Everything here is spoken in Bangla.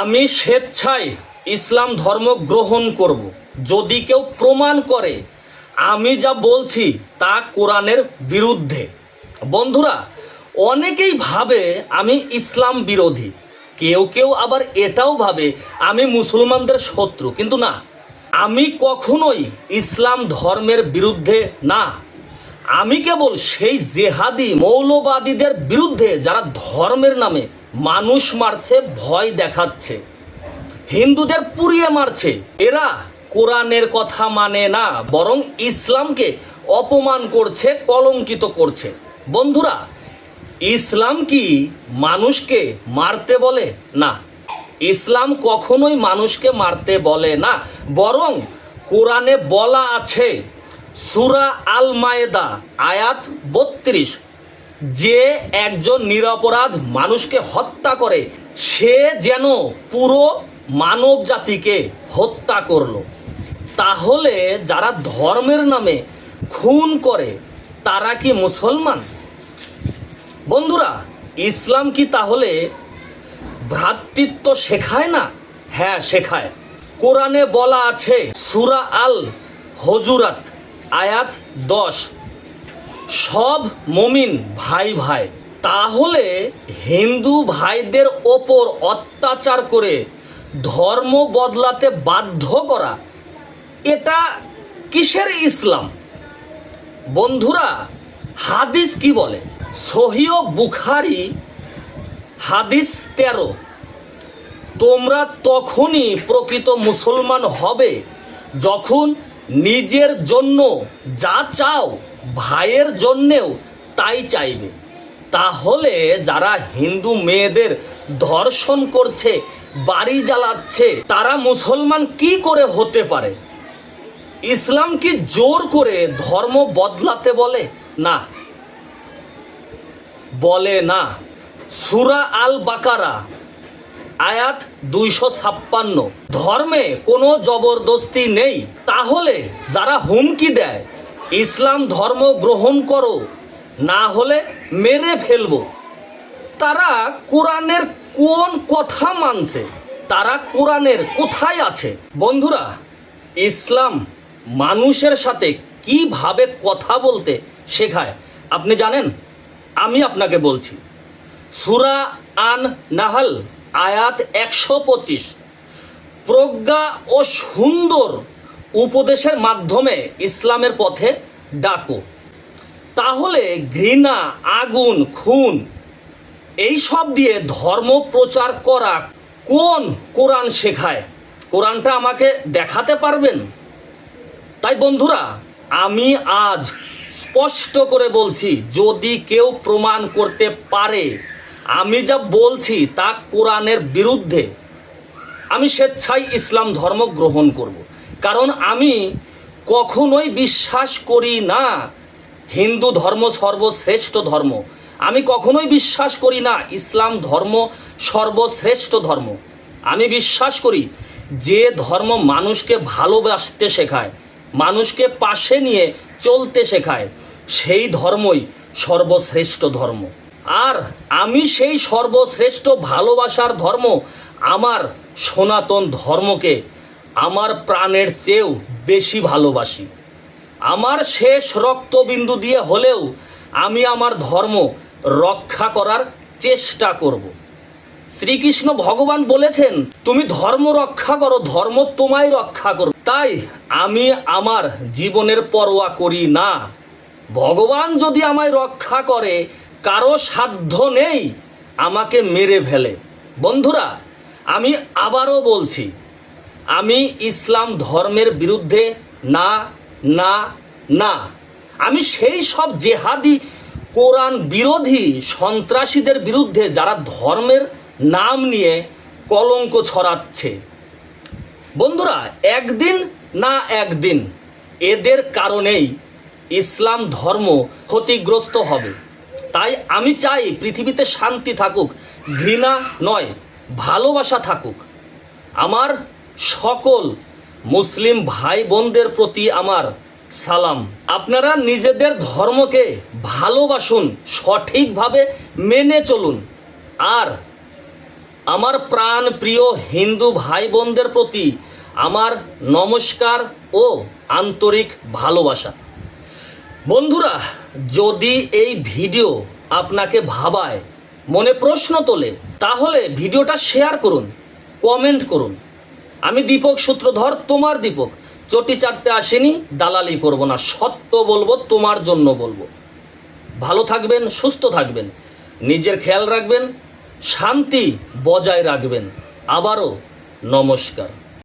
আমি স্বেচ্ছায় ইসলাম ধর্ম গ্রহণ করব। যদি কেউ প্রমাণ করে, আমি যা বলছি তা কোরআনের বিরুদ্ধে। বন্ধুরা, অনেকেই ভাবে আমি ইসলাম বিরোধী। কেউ কেউ আবার এটাও ভাবে আমি মুসলমানদের শত্রু। কিন্তু না, আমি কখনোই ইসলাম ধর্মের বিরুদ্ধে না। আমি কেবল সেই জেহাদি মৌলবাদীদের বিরুদ্ধে যারা ধর্মের নামে মানুষ মারছে, ভয় দেখাচ্ছে। হিন্দুদের পুড়িয়ে মারছে। এরা কোরআনের কথা মানে না, বরং ইসলামকে অপমান করছে, কলঙ্কিত করছে। বন্ধুরা, ইসলাম কি মানুষকে মারতে বলে? না। ইসলাম কখনোই মানুষকে মারতে বলে না, বরং কোরআনে বলা আছে, সুরা আল মায়েদা আয়াত বত্রিশ। যে একজন নিরপরাধ মানুষকে হত্যা করে, সে যেন পুরো মানব জাতিকে হত্যা করল। তাহলে যারা ধর্মের নামে খুন করে, তারা কি মুসলমান? বন্ধুরা, ইসলাম কি তাহলে ভ্রাতৃত্ব শেখায় না? হ্যাঁ শেখায়। কোরআনে বলা আছে, সুরা আল হজুরাত আয়াত দশ। সব মমিন ভাই ভাই। তাহলে হিন্দু ভাইদের ওপর অত্যাচার করে ধর্ম বদলাতে বাধ্য করা, এটা কিসের ইসলাম? বন্ধুরা, হাদিস কি বলে? সহিও বুখারি, হাদিস তেরো। তোমরা তখনই প্রকৃত মুসলমান হবে যখন নিজের জন্য যা চাও ভাইয়ের জন্যেও তাই চাইবে। তাহলে যারা হিন্দু মেয়েদের ধর্ষণ করছে, বাড়ি জ্বালাচ্ছে, তারা মুসলমান কি করে হতে পারে? ইসলাম কি জোর করে ধর্ম বদলাতে বলে? না। বলে না। সুরা আল বাকারা আয়াত দুইশো ছাপ্পান্ন। ধর্মে কোনো জবরদস্তি নেই। তাহলে যারা হুমকি দেয় ইসলাম ধর্ম গ্রহণ করো, না হলে মেরে ফেলব। তারা কোরআনের কোন কথা মানছে? তারা কোরআনের কোথায় আছে? বন্ধুরা, ইসলাম মানুষের সাথে কীভাবে কথা বলতে শেখায়? আপনি জানেন? আমি আপনাকে বলছি, সুরা আন নাহাল আয়াত একশো পঁচিশ। প্রজ্ঞা ও সুন্দর উপদেশের মাধ্যমে ইসলামের পথে ডাকো। তাহলে ঘৃণা, আগুন, খুন, এই সব দিয়ে ধর্ম প্রচার করা কোন কোরআন শেখায়? কোরআনটা আমাকে দেখাতে পারবেন? তাই বন্ধুরা, আমি আজ স্পষ্ট করে বলছি, যদি কেউ প্রমাণ করতে পারে, আমি যা বলছি তা কোরআনের বিরুদ্ধে, আমি স্বেচ্ছায় ইসলাম ধর্ম গ্রহণ করব। কারণ আমি কখনোই বিশ্বাস করি না হিন্দু ধর্ম সর্বশ্রেষ্ঠ ধর্ম। আমি কখনোই বিশ্বাস করি না ইসলাম ধর্ম সর্বশ্রেষ্ঠ ধর্ম। আমি বিশ্বাস করি যে ধর্ম মানুষকে ভালোবাসতে শেখায়, মানুষকে পাশে নিয়ে চলতে শেখায়, সেই ধর্মই সর্বশ্রেষ্ঠ ধর্ম। আর আমি সেই সর্বশ্রেষ্ঠ ভালোবাসার ধর্ম আমার সনাতন ধর্মকে আমার প্রাণের চেয়েও বেশি ভালোবাসি। আমার শেষ রক্তবিন্দু দিয়ে হলেও আমি আমার ধর্ম রক্ষা করার চেষ্টা করব। শ্রীকৃষ্ণ ভগবান বলেছেন, তুমি ধর্ম রক্ষা করো, ধর্ম তোমায় রক্ষা করো তাই আমি আমার জীবনের পরোয়া করি না। ভগবান যদি আমায় রক্ষা করে, কারও সাধ্য নেই আমাকে মেরে ফেলে। বন্ধুরা, আমি আবারও বলছি আমি ইসলাম ধর্মের বিরুদ্ধে না না না। আমি সেই সব জেহাদি কোরআন বিরোধী সন্ত্রাসীদের বিরুদ্ধে যারা ধর্মের নাম নিয়ে কলঙ্ক ছড়াচ্ছে। বন্ধুরা, একদিন না একদিন এদের কারণেই ইসলাম ধর্ম ক্ষতিগ্রস্ত হবে। তাই আমি চাই পৃথিবীতে শান্তি থাকুক, ঘৃণা নয়, ভালোবাসা থাকুক। আমার সকল মুসলিম ভাই বোনদের প্রতি আমার সালাম। আপনারা নিজেদের ধর্মকে ভালোবাসুন, সঠিকভাবে মেনে চলুন। আর আমার প্রাণ প্রিয় হিন্দু ভাই বোনদের প্রতি আমার নমস্কার ও আন্তরিক ভালোবাসা। বন্ধুরা, যদি এই ভিডিও আপনাকে ভাবায়, মনে প্রশ্ন তোলে, তাহলে ভিডিওটা শেয়ার করুন, কমেন্ট করুন। আমি দীপক সূত্রধর, তোমার দীপক। চটি চাটতে আসেনি, দালালি করব না, সত্য বলব, তোমার জন্য বলব। ভালো থাকবেন, সুস্থ থাকবেন, নিজের খেয়াল রাখবেন, শান্তি বজায় রাখবেন। আবারও নমস্কার।